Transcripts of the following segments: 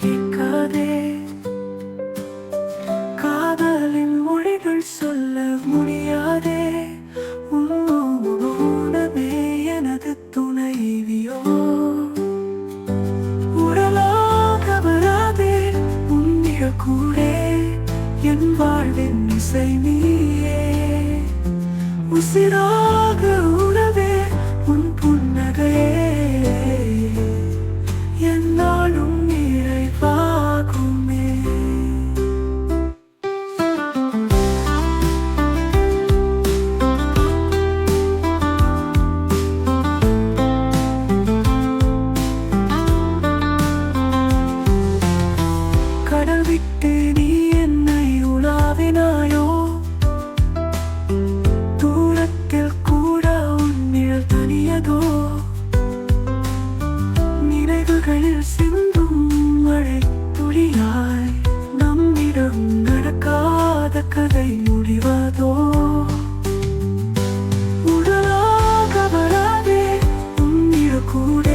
கேட்காதே. காதலின் மொழிகள் சொல்ல முடியாதே. உன்னோனமே எனது துணைவியோ. உடலாக வராதே உன்னிட கூடே. என் வாழ்வின் இசை நீயே. கடல் விட்டு நீ என்னை உலாவினாயோ? தூரத்தில் கூட உன்னில் தனியதோ? நினைவுகளில் சிந்தும் மழை துளியாய் நம்மிடம் நடக்காத கதை முடிவதோ? கூட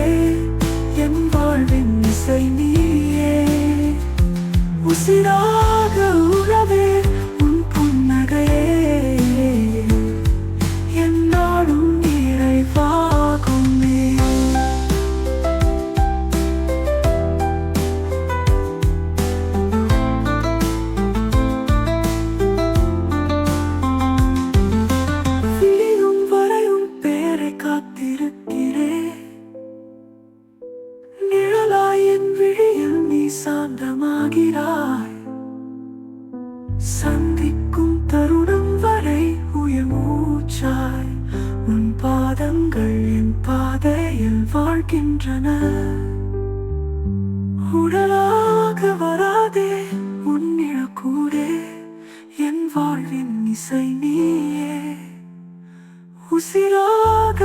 என் வாழ்வின் இசை உசிராக உறவே சொந்தமாகிறாய் சந்திக்கும் தருணம் வரை உயமூச்சாய் உன் பாதங்கள் என் பாதையில் வாழ்கின்றன. உடலாக வராதே உன்னிட என் வாழ்வின் இசை நீயே. உசிராக